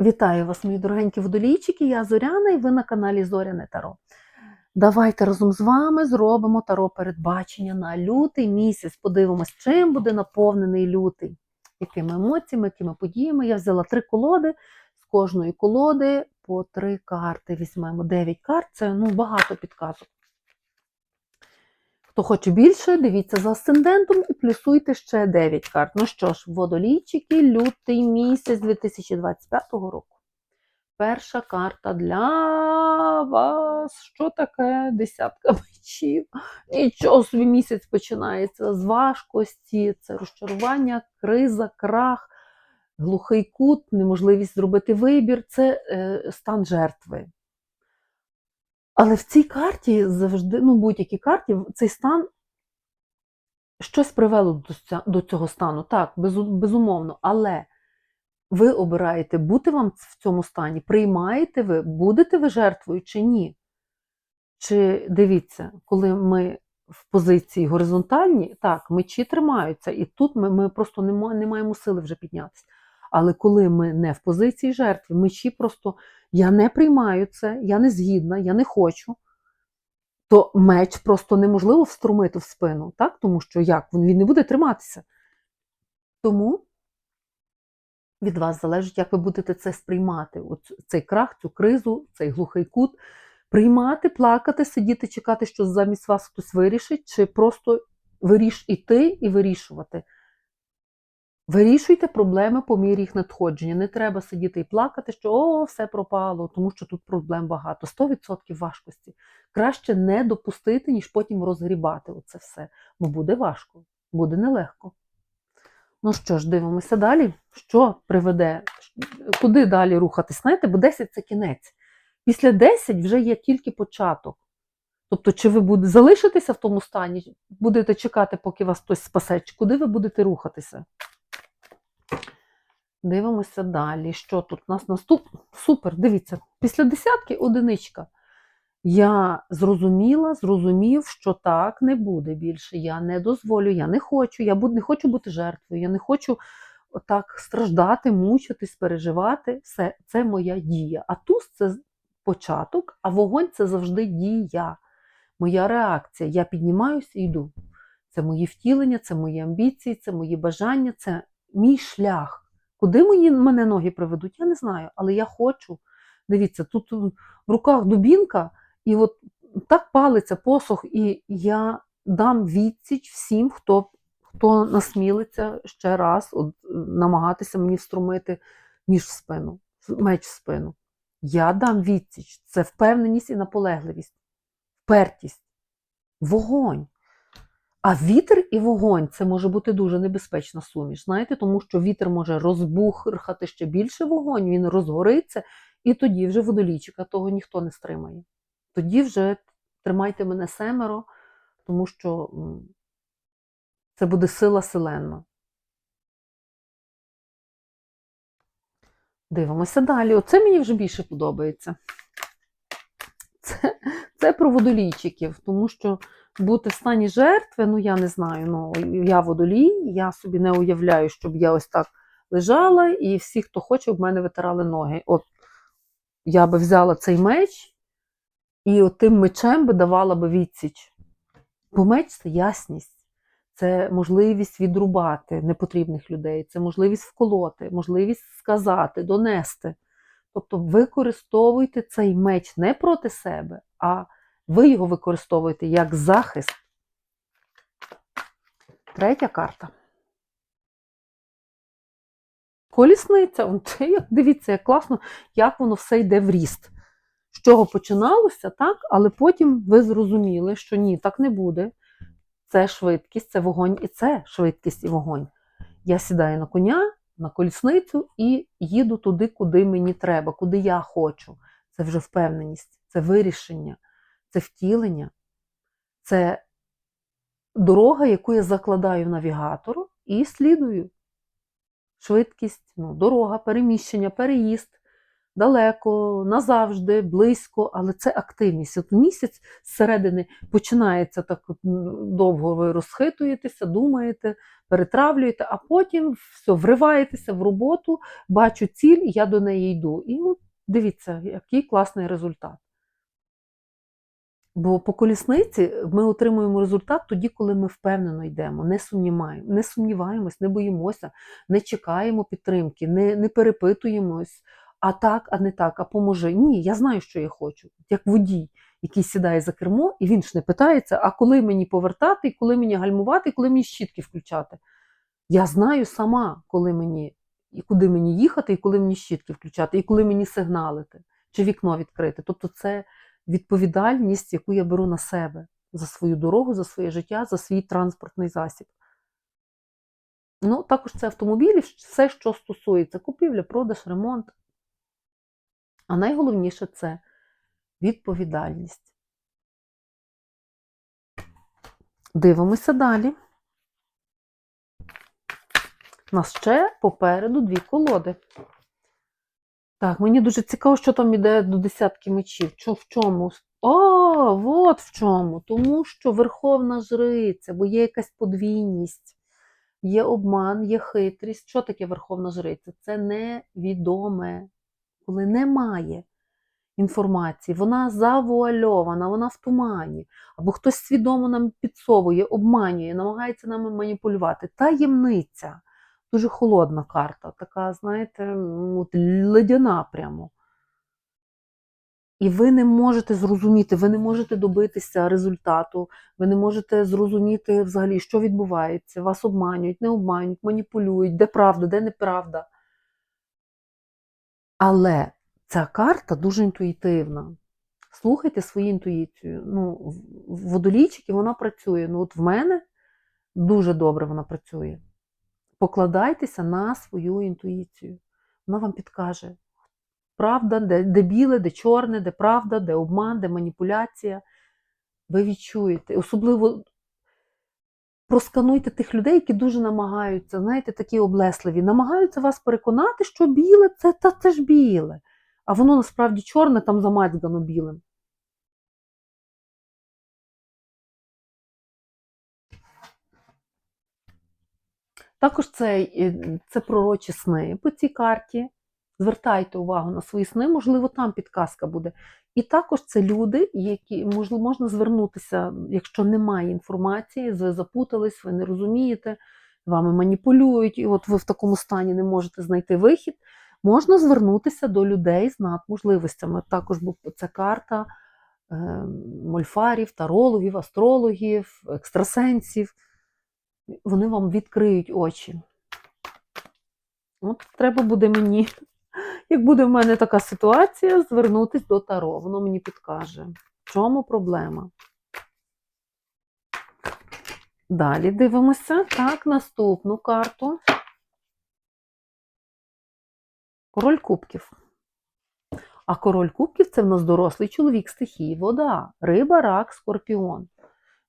Вітаю вас, мої дорогенькі водолійчики. Я Зоряна і ви на каналі Зоряне Таро. Давайте разом з вами зробимо таро передбачення на лютий місяць. Подивимось, чим буде наповнений лютий, якими емоціями, якими подіями. Я взяла три колоди, з кожної колоди по три карти. Візьмемо 9 карт, це ну, багато підказок. Хто хоче більше, дивіться за асцендентом і плюсуйте ще 9 карт. Ну що ж, водолійчики, лютий місяць 2025 року. Перша карта для вас. Що таке? Десятка мечів. Нічого собі місяць починається з важкості, це розчарування, криза, крах, глухий кут, неможливість зробити вибір це е, стан жертви. Але в цій карті завжди, ну, будь-якій карті, цей стан щось привело до цього стану. Так, безу- безумовно. Але ви обираєте, бути вам в цьому стані, приймаєте ви, будете ви жертвою чи ні. Чи дивіться, коли ми в позиції горизонтальні, так, мечі тримаються, і тут ми, ми просто не маємо сили вже піднятися. Але коли ми не в позиції жертви, мечі просто я не приймаю це, я не згідна, я не хочу, то меч просто неможливо вструмити в спину, так? тому що як? Він не буде триматися. Тому від вас залежить, як ви будете це сприймати. От цей крах, цю кризу, цей глухий кут. Приймати, плакати, сидіти, чекати, що замість вас хтось вирішить, чи просто виріш іти і вирішувати. Вирішуйте проблеми по мірі їх надходження. Не треба сидіти і плакати, що о, все пропало, тому що тут проблем багато. 100% важкості. Краще не допустити, ніж потім розгрібати оце все. Бо буде важко, буде нелегко. Ну що ж, дивимося далі. Що приведе? Куди далі рухатись? Знаєте, бо 10 це кінець. Після 10 вже є тільки початок. Тобто, чи ви будете залишитеся в тому стані, будете чекати, поки вас хтось спасе, чи куди ви будете рухатися? Дивимося далі. Що тут у нас наступне? Супер, дивіться, після десятки одиничка. Я зрозуміла, зрозумів, що так не буде більше. Я не дозволю, я не хочу, я не хочу бути жертвою, я не хочу так страждати, мучитись, переживати. Все, це моя дія. А туз це початок, а вогонь це завжди дія. Моя реакція. Я піднімаюся і йду. Це мої втілення, це мої амбіції, це мої бажання, це мій шлях. Куди мої, мене ноги приведуть, я не знаю, але я хочу. Дивіться, тут в руках дубінка, і от так палиться посох, і я дам відсіч всім, хто, хто насмілиться ще раз от, намагатися мені вструмити ніж в спину, меч в спину. Я дам відсіч. Це впевненість і наполегливість, впертість, вогонь. А вітер і вогонь це може бути дуже небезпечна суміш, знаєте, тому що вітер може розбухати ще більше вогонь, він розгориться, і тоді вже водолійчика того ніхто не стримає. Тоді вже тримайте мене семеро, тому що це буде сила селенна. Дивимося далі. Оце мені вже більше подобається. Це, це про водолійчиків, тому що бути в стані жертви, ну я не знаю, ну я водолій, я собі не уявляю, щоб я ось так лежала, і всі, хто хоче, в мене витирали ноги. От я би взяла цей меч і от тим мечем би давала би відсіч. Бо меч це ясність, це можливість відрубати непотрібних людей, це можливість вколоти, можливість сказати, донести. Тобто використовуйте цей меч не проти себе, а ви його використовуєте як захист. Третя карта. Колісниця. Дивіться, як класно, як воно все йде в ріст. З чого починалося, так, але потім ви зрозуміли, що ні, так не буде. Це швидкість, це вогонь, і це швидкість і вогонь. Я сідаю на коня, на колісницю і їду туди, куди мені треба, куди я хочу. Це вже впевненість, це вирішення, це втілення, це дорога, яку я закладаю в навігатору і слідую. Швидкість, ну, дорога, переміщення, переїзд, далеко, назавжди, близько, але це активність. От місяць зсередини починається так довго ви розхитуєтеся, думаєте, перетравлюєте, а потім все, вриваєтеся в роботу, бачу ціль, я до неї йду. І от дивіться, який класний результат. Бо по колісниці ми отримуємо результат тоді, коли ми впевнено йдемо, не сумніваємо, не сумніваємось, не боїмося, не чекаємо підтримки, не, не перепитуємось, а так, а не так, а поможи. Ні, я знаю, що я хочу. Як водій, який сідає за кермо, і він ж не питається, а коли мені повертати, і коли мені гальмувати, і коли мені щітки включати. Я знаю сама, коли мені, і куди мені їхати, і коли мені щітки включати, і коли мені сигналити, чи вікно відкрити. Тобто це відповідальність, яку я беру на себе за свою дорогу, за своє життя, за свій транспортний засіб. Ну, також це автомобілі, все, що стосується купівля, продаж, ремонт. А найголовніше це відповідальність. Дивимося далі. У нас ще попереду дві колоди. Так, мені дуже цікаво, що там іде до десятки мечів. Чо, в чому? О, от в чому. Тому що Верховна Жриця, бо є якась подвійність, є обман, є хитрість. Що таке Верховна Жриця? Це невідоме, коли немає інформації, вона завуальована, вона в тумані. Або хтось свідомо нам підсовує, обманює, намагається нами маніпулювати. Таємниця. Дуже холодна карта, така, знаєте, от ледяна прямо. І ви не можете зрозуміти, ви не можете добитися результату, ви не можете зрозуміти взагалі, що відбувається. Вас обманюють, не обманюють, маніпулюють, де правда, де неправда. Але ця карта дуже інтуїтивна. Слухайте свою інтуїцію. Ну, в- в водолійчики вона працює. Ну, от в мене дуже добре вона працює. Покладайтеся на свою інтуїцію. Вона вам підкаже, правда, де, де біле, де чорне, де правда, де обман, де маніпуляція. Ви відчуєте. Особливо проскануйте тих людей, які дуже намагаються, знаєте, такі облесливі, намагаються вас переконати, що біле це, та, це ж біле. А воно насправді чорне, там замацьгано білим. Також це, е, це пророчі сни по цій карті. Звертайте увагу на свої сни, можливо, там підказка буде. І також це люди, які можливо, можна звернутися, якщо немає інформації, ви запутались, ви не розумієте, вами маніпулюють, і от ви в такому стані не можете знайти вихід. Можна звернутися до людей з надможливостями. Також це карта е, мольфарів, тарологів, астрологів, екстрасенсів. Вони вам відкриють очі. От треба буде мені, як буде в мене така ситуація, звернутися до Таро. Воно мені підкаже, в чому проблема. Далі дивимося. Так, наступну карту. Король кубків. А король кубків це в нас дорослий чоловік стихії, вода, риба, рак, скорпіон.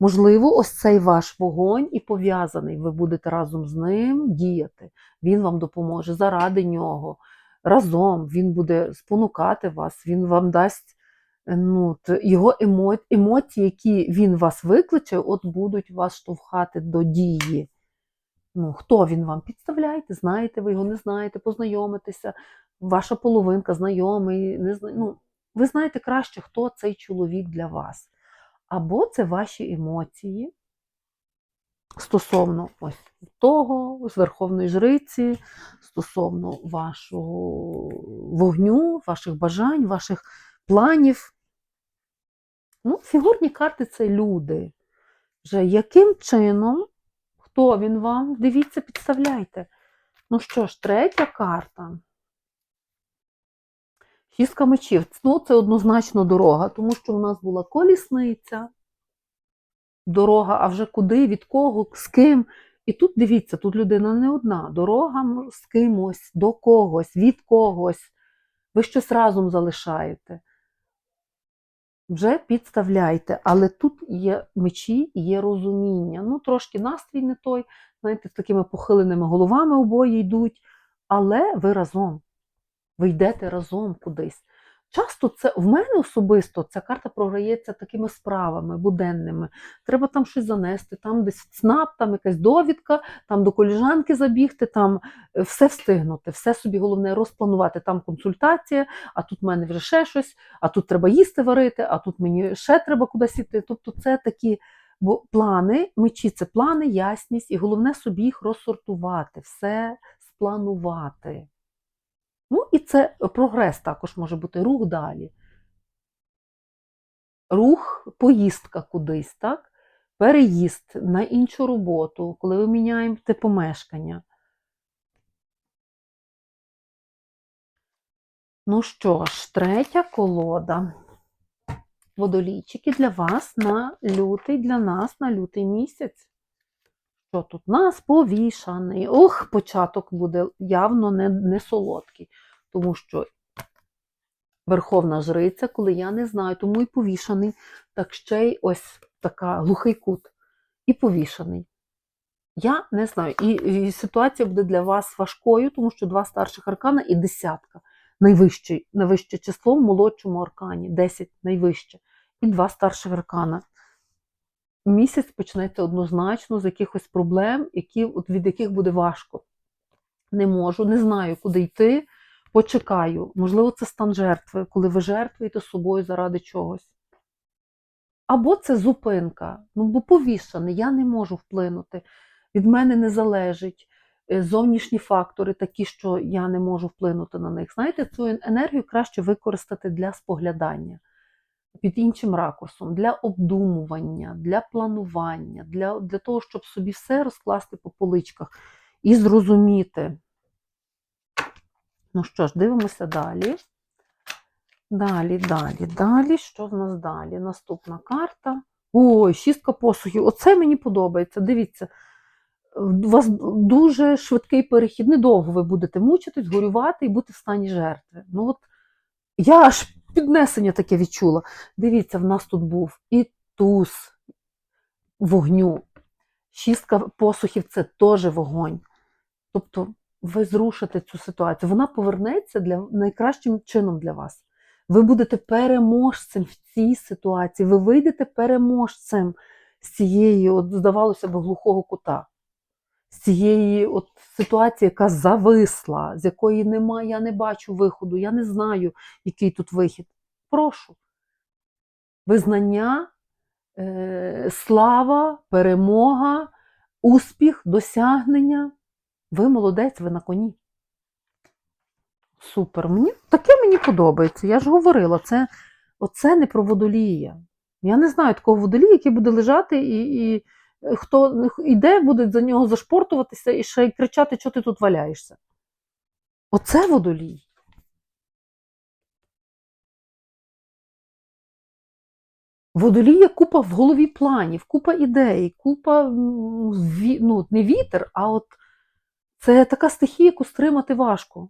Можливо, ось цей ваш вогонь і пов'язаний. Ви будете разом з ним діяти. Він вам допоможе заради нього. Разом він буде спонукати вас, він вам дасть ну, його емо... емоції, які він вас викличе, от будуть вас штовхати до дії. Ну, хто він вам? Підставляйте, знаєте, ви його не знаєте, познайомитеся, ваша половинка, знайомий, не зна... ну, ви знаєте краще, хто цей чоловік для вас. Або це ваші емоції стосовно ось того, з Верховної Жриці, стосовно вашого вогню, ваших бажань, ваших планів. Ну, фігурні карти це люди. Вже яким чином, хто він вам? Дивіться, підставляйте. Ну що ж, третя карта. Шістка мечів. Ну, це однозначно дорога, тому що у нас була колісниця, дорога, а вже куди, від кого, з ким. І тут дивіться, тут людина не одна. Дорога з кимось, до когось, від когось. Ви щось разом залишаєте. Вже підставляйте, але тут є мечі, є розуміння. Ну, трошки настрій не той, знаєте, з такими похиленими головами обоє йдуть, але ви разом. Ви йдете разом кудись. Часто це в мене особисто ця карта програється такими справами буденними. Треба там щось занести, там десь ЦНАП, там якась довідка, там до коліжанки забігти, там е, все встигнути, все собі головне розпланувати. Там консультація, а тут в мене вже ще щось, а тут треба їсти варити, а тут мені ще треба кудись іти. Тобто це такі бо плани, мечі це плани, ясність, і головне собі їх розсортувати, все спланувати. Ну, і це прогрес також може бути рух далі. Рух, поїздка кудись, так? Переїзд на іншу роботу, коли ви міняєте помешкання. Ну що ж, третя колода. Водолійчики для вас на лютий, для нас на лютий місяць. Що тут нас повішаний? Ох, початок буде явно не, не солодкий, тому що Верховна Жриця, коли я не знаю, тому і повішаний, так ще й ось така глухий кут. І повішаний. Я не знаю. І, і ситуація буде для вас важкою, тому що два старших аркана і десятка. Найвище, найвище число в молодшому аркані, 10 найвище, і два старших аркана місяць почнеться однозначно з якихось проблем, які, от від яких буде важко. Не можу, не знаю, куди йти. Почекаю. Можливо, це стан жертви, коли ви жертвуєте собою заради чогось. Або це зупинка. Ну, бо повішаний, я не можу вплинути. Від мене не залежить е, зовнішні фактори, такі, що я не можу вплинути на них. Знаєте, цю енергію краще використати для споглядання під іншим ракурсом, для обдумування, для планування, для, для того, щоб собі все розкласти по поличках і зрозуміти. Ну що ж, дивимося далі. Далі, далі, далі. Що в нас далі? Наступна карта. Ой, шістка посухів. Оце мені подобається. Дивіться, у вас дуже швидкий перехід. Недовго ви будете мучитись, горювати і бути в стані жертви. Ну от я аж піднесення таке відчула. Дивіться, в нас тут був і туз вогню. Шістка посухів це теж вогонь. Тобто ви зрушите цю ситуацію. Вона повернеться для найкращим чином для вас. Ви будете переможцем в цій ситуації. Ви вийдете переможцем з цієї, от, здавалося б, глухого кута, з цієї от ситуації, яка зависла, з якої немає, я не бачу виходу, я не знаю, який тут вихід. Прошу. Визнання, е, слава, перемога, успіх, досягнення. Ви молодець, ви на коні. Супер. Мені, таке мені подобається. Я ж говорила, це, оце не про водолія. Я не знаю такого водолія, який буде лежати, і, і хто йде, буде за нього зашпортуватися і ще й кричати, що ти тут валяєшся. Оце водолій. Водолія купа в голові планів, купа ідей, купа ну, не вітер, а от це така стихія, яку стримати важко.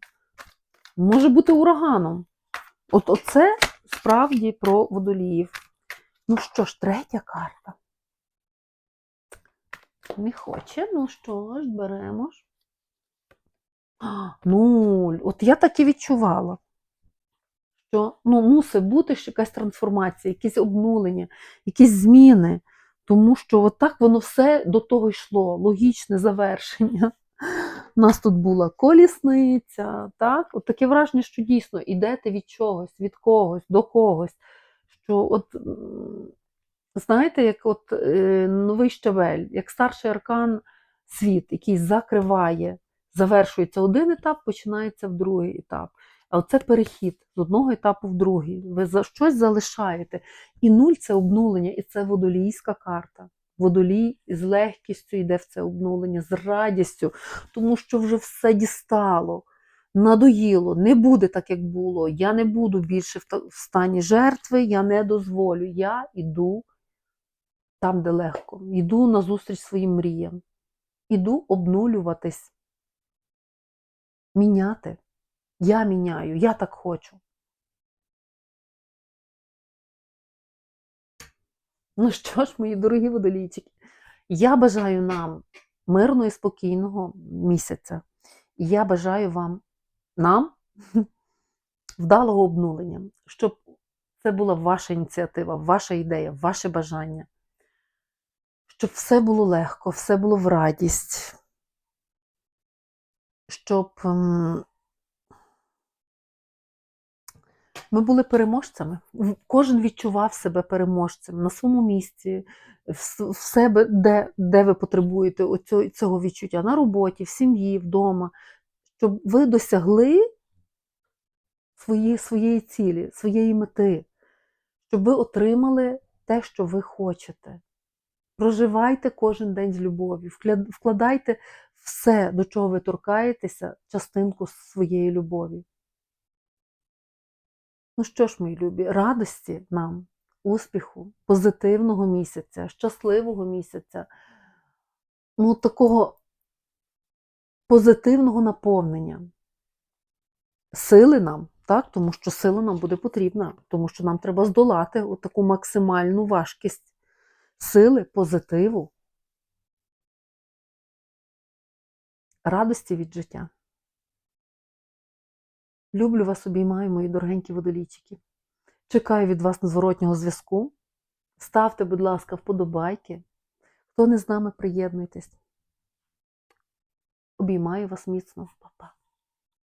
Може бути ураганом. От оце справді про водоліїв. Ну що ж, третя карта. Не хоче, ну що ж, беремо ж. Нуль. От я так і відчувала, що ну, мусить бути ще якась трансформація, якісь обнулення, якісь зміни. Тому що от так воно все до того йшло, логічне завершення. У нас тут була колісниця, так? От таке враження, що дійсно йдете від чогось, від когось, до когось. Що от, знаєте, як от е, новий щавель, як старший аркан світ, який закриває, завершується один етап, починається в другий етап. А це перехід з одного етапу в другий. Ви за щось залишаєте. І нуль це обнулення, і це водолійська карта. Водолій з легкістю йде в це обнулення, з радістю, тому що вже все дістало, надоїло, не буде так, як було. Я не буду більше в стані жертви, я не дозволю. Я йду там, де легко, йду назустріч своїм мріям, іду обнулюватись, міняти. Я міняю, я так хочу. Ну що ж, мої дорогі водолійчики, я бажаю нам мирного і спокійного місяця. Я бажаю вам, нам вдалого обнулення, щоб це була ваша ініціатива, ваша ідея, ваше бажання, щоб все було легко, все було в радість, щоб ем, ми були переможцями. Кожен відчував себе переможцем на своєму місці, в, себе, де, де ви потребуєте цього відчуття. На роботі, в сім'ї, вдома, щоб ви досягли свої, своєї цілі, своєї мети, щоб ви отримали те, що ви хочете. Проживайте кожен день з любов'ю, вкладайте все, до чого ви торкаєтеся, частинку своєї любові. Ну що ж, мої любі, радості нам, успіху, позитивного місяця, щасливого місяця, ну такого позитивного наповнення. Сили нам, так? тому що сила нам буде потрібна, тому що нам треба здолати таку максимальну важкість сили, позитиву, радості від життя. Люблю вас, обіймаю, мої дорогенькі водолійчики. Чекаю від вас незворотнього зв'язку. Ставте, будь ласка, вподобайки. Хто не з нами, приєднуйтесь. Обіймаю вас міцно, Па-па.